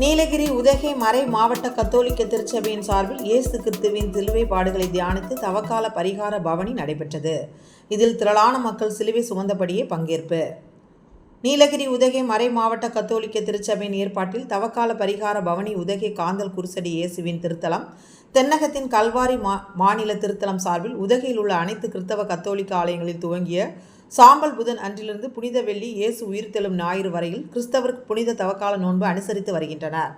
நீலகிரி உதகை மறை மாவட்ட கத்தோலிக்க திருச்சபையின் சார்பில் இயேசு கிறிஸ்துவின் சிலுவை பாடுகளை தியானித்து தவக்கால பரிகார பவனி நடைபெற்றது. இதில் திரளான மக்கள் சிலுவை சுமந்தபடியே பங்கேற்பு. நீலகிரி உதகை மறை மாவட்ட கத்தோலிக்க திருச்சபையின் ஏற்பாட்டில் தவக்கால பரிகார பவனி உதகை காந்தல் குருசடி இயேசுவின் திருத்தலம் தென்னகத்தின் கல்வாரி மா மாநில திருத்தலம் சார்பில் உதகையில் உள்ள அனைத்து கிறித்தவ கத்தோலிக்க ஆலயங்களில் துவங்கிய சாம்பல் புதன் அன்றிலிருந்து புனித வெள்ளி இயேசு உயிர்த்தெழும் ஞாயிறு வரையில் கிறிஸ்தவர் புனித தவக்கால நோன்பு அனுசரித்து வருகின்றனர்.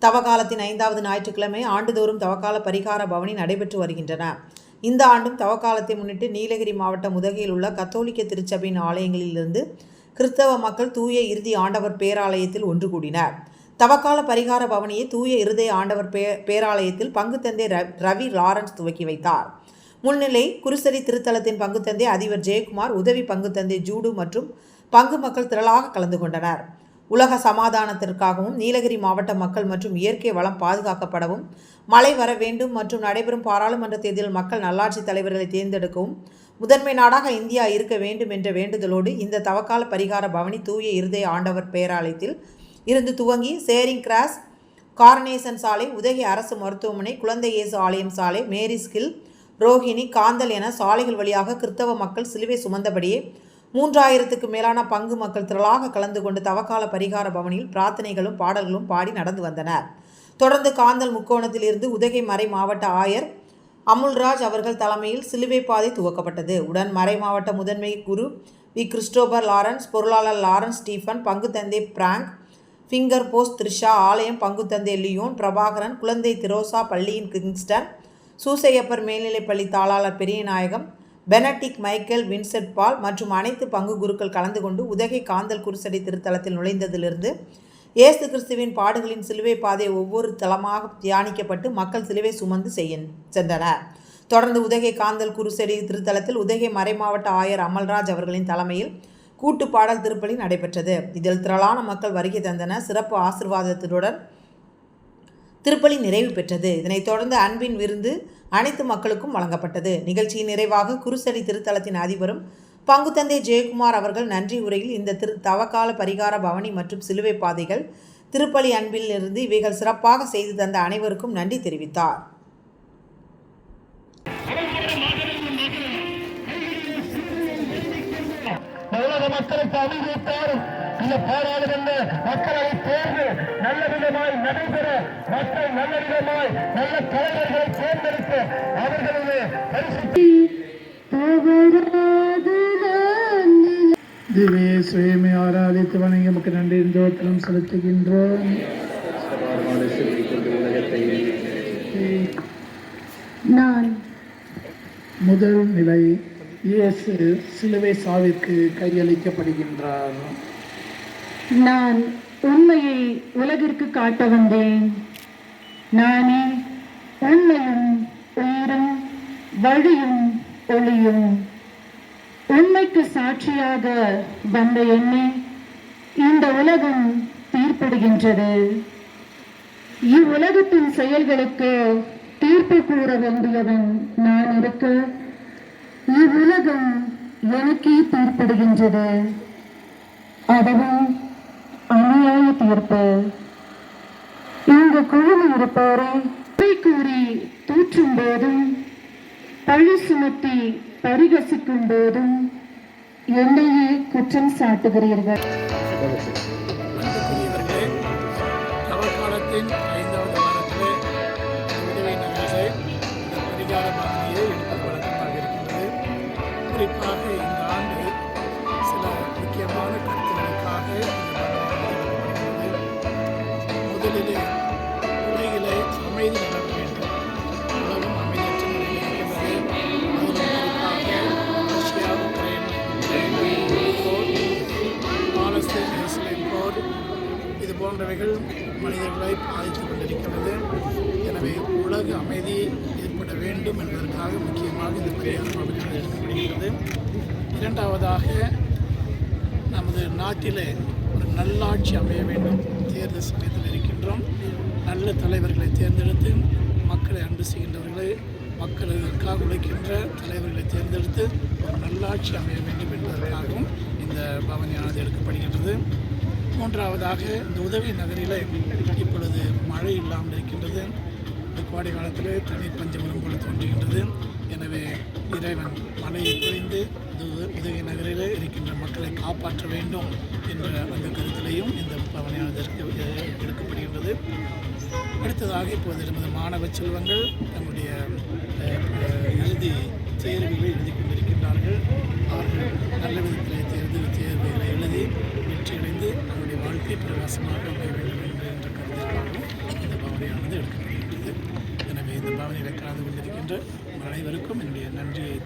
தவக்காலத்தின் ஐந்தாவது ஞாயிற்றுக்கிழமை ஆண்டுதோறும் தவக்கால பரிகார பவனி நடைபெற்று வருகின்றன. இந்த ஆண்டும் தவக்காலத்தை முன்னிட்டு நீலகிரி மாவட்டம் உதகையில் உள்ள கத்தோலிக்க திருச்சபையின் ஆலயங்களிலிருந்து கிறிஸ்தவ மக்கள் தூய இறுதி ஆண்டவர் பேராலயத்தில் ஒன்று கூடினர். தவக்கால பரிகார பவனியை தூய இருதய ஆண்டவர் பே பேராலயத்தில் பங்கு தந்தை ர- ரவி லாரன்ஸ் துவக்கி வைத்தார். முன்னிலை குருசரி திருத்தலத்தின் பங்கு தந்தை அதிபர் ஜெயக்குமார் உதவி பங்கு தந்தை ஜூடு மற்றும் பங்கு மக்கள் திரளாக கலந்து கொண்டனர். உலக சமாதானத்திற்காகவும் நீலகிரி மாவட்ட மக்கள் மற்றும் இயற்கை வளம் பாதுகாக்கப்படவும் மழை வர வேண்டும் மற்றும் நடைபெறும் பாராளுமன்ற தேர்தலில் மக்கள் நல்லாட்சி தலைவர்களை தேர்ந்தெடுக்கவும் முதன்மை நாடாக இந்தியா இருக்க வேண்டும் என்ற வேண்டுதலோடு இந்த தவக்கால பரிகார பவனி தூய இருதய ஆண்டவர் பேராலயத்தில் இருந்து துவங்கி சேரிங் கிராஸ் கார்னேசன் சாலை உதகை அரசு மருத்துவமனை குழந்தை இயேசு ஆலயம் சாலை மேரி ஸ்கில் ரோஹிணி காந்தல் என சாலைகள் வழியாக கிறிஸ்தவ மக்கள் சிலுவை சுமந்தபடியே மூன்றாயிரத்துக்கு மேலான பங்கு மக்கள் திரளாக கலந்து கொண்டு தவக்கால பரிகார பவனியில் பிரார்த்தனைகளும் பாடல்களும் பாடி நடந்து வந்தனர். தொடர்ந்து காந்தல் முக்கோணத்திலிருந்து உதகை மறை மாவட்ட ஆயர் அமுல்ராஜ் அவர்கள் தலைமையில் சிலுவை பாதை துவக்கப்பட்டது. உடன் மறை மாவட்ட முதன்மை குரு வி. கிறிஸ்டோபர் லாரன்ஸ் பொருளாளர் லாரன்ஸ் ஸ்டீஃபன் பங்கு தந்தை பிராங்க் ஃபிங்கர் போஸ்ட் த்ரிஷா ஆலயம் பங்கு தந்தை லியோன் பிரபாகரன் குழந்தை திரோசா பள்ளியின் கிங்ஸ்டன் சூசையப்பர் மேல்நிலைப்பள்ளி தாளாளர் Periyanayagam Benedict Michael Vincent Paul மற்றும் அனைத்து பங்கு குருக்கள் கலந்து கொண்டு உதகை காந்தல் குருசடி திருத்தலத்தில் நுழைந்ததிலிருந்து இயேசு கிறிஸ்துவின் பாடுகளின் சிலுவை பாதை ஒவ்வொரு தலமாக தியானிக்கப்பட்டு மக்கள் சிலுவை சுமந்து செய்ய சென்றனர். தொடர்ந்து உதகை காந்தல் குருசடி திருத்தலத்தில் உதகை மறைமாவட்ட ஆயர் அமல்ராஜ் அவர்களின் தலைமையில் கூட்டு பாடல் திருப்பலி நடைபெற்றது. இதில் திரளான மக்கள் வருகை தந்தன சிறப்பு ஆசிர்வாதத்துடன் திருப்பலி நிறைவு பெற்றது. இதனைத் தொடர்ந்து அன்பின் விருந்து அனைத்து மக்களுக்கும் வழங்கப்பட்டது. நிகழ்ச்சியின் நிறைவாக குருசடி திருத்தலத்தின் அதிபரும் பங்குத்தந்தை ஜெயக்குமார் அவர்கள் நன்றி உரையில் இந்த திரு தவக்கால பரிகார பவனி மற்றும் சிலுவை பாதைகள் திருப்பலி அன்பில் இருந்து இவைகள் சிறப்பாக செய்து தந்த அனைவருக்கும் நன்றி தெரிவித்தார். மக்களுக்கு இந்த பாராளுமன்ற மக்களவை தேர்தல் நல்ல விதமாய் நடைபெற மக்கள் நல்ல விதமாய் நல்ல தலைவர்களை தேர்ந்தெடுக்க அவர்களது பரிசு சுயமை ஆராதித்து வணங்கி நமக்கு நன்றி தோத்திரம் செலுத்துகின்றோம். நான் முதல் நிலை இயேசு சிலுவை சாவிற்கு கையளிக்கப்படுகின்றார் நான் உண்மையை உலகிற்கு காட்ட வந்தேன். நானே உண்மையும் உயிரும் வழியும் ஒளியும். உண்மைக்கு சாட்சியாக வந்த என்னை இந்த உலகம் தீர்ப்பிடுகின்றது. இவ்வுலகத்தின் செயல்களுக்கு தீர்ப்பு கூற வேண்டியவன் நான் இருக்க. இவ்வுலகம் எனக்கே தீர்ப்பிடுகின்றது. அதுவும் அநியாய தீர்ப்பு. இங்கு குழுமி இருப்போரை குறை கூறி தூற்றும் போதும் பழி சுமத்தி பரிகசிக்கும் போதும் என்னையே குற்றம் சாட்டுகிறீர்கள். முதலிலே உலகிலே அமைதி நடக்க வேண்டும். உலகம் அமைதியற்ற ரஷ்யா போர் போர் இது போன்றவைகள் மனிதர்களை பாதித்து கொண்டிருக்கிறது. எனவே உலக அமைதி ஏற்பட வேண்டும் என்பதற்காக முக்கியமாக இந்த பரிகாரம் அவர்கள் எடுக்கப்படுகிறது இரண்டாவதாக நமது நாட்டிலே ஒரு நல்லாட்சி அமைய வேண்டும். தலைவர்களை தேர்ந்தெடுத்து மக்களை அன்பு செய்கின்றவர்களை மக்களுக்காக உழைக்கின்ற தலைவர்களை தேர்ந்தெடுத்து ஒரு நல்லாட்சி அமைய வேண்டும் என்பதற்காகவும் இந்த பவனியானது எடுக்கப்படுகின்றது. மூன்றாவதாக இந்த உதவி நகரில் இப்பொழுது மழை இல்லாமல் இருக்கின்றது. இந்த கோடை காலத்தில் தண்ணீர் பஞ்சமரம் போல தோன்றுகின்றது. எனவே இறைவன் மழையை குறைந்து உதவி நகரில் இருக்கின்ற மக்களை காப்பாற்ற வேண்டும் என்ற அந்த கருத்திலையும் இந்த பவனியானது எடுக்கப்படுகின்றது. அடுத்ததாக இப்போது நமது மாணவ செல்வங்கள் தங்களுடைய இறுதி தேர்வுகளை எழுதி கொண்டிருக்கின்றார்கள். அவர்கள் நல்ல விதத்தில் தேர்வு தேர்வுகளை எழுதி வெற்றியடைந்து அவருடைய வாழ்க்கை பிரகாசமாக அமைய வேண்டும் என்ற என்ற கருத்திற்காகவும் இந்த பாவனையானது எடுக்கப்படுகின்றது. எனவே இந்த பாவனையில் கலந்து கொண்டிருக்கின்ற அனைவருக்கும் என்னுடைய நன்றியை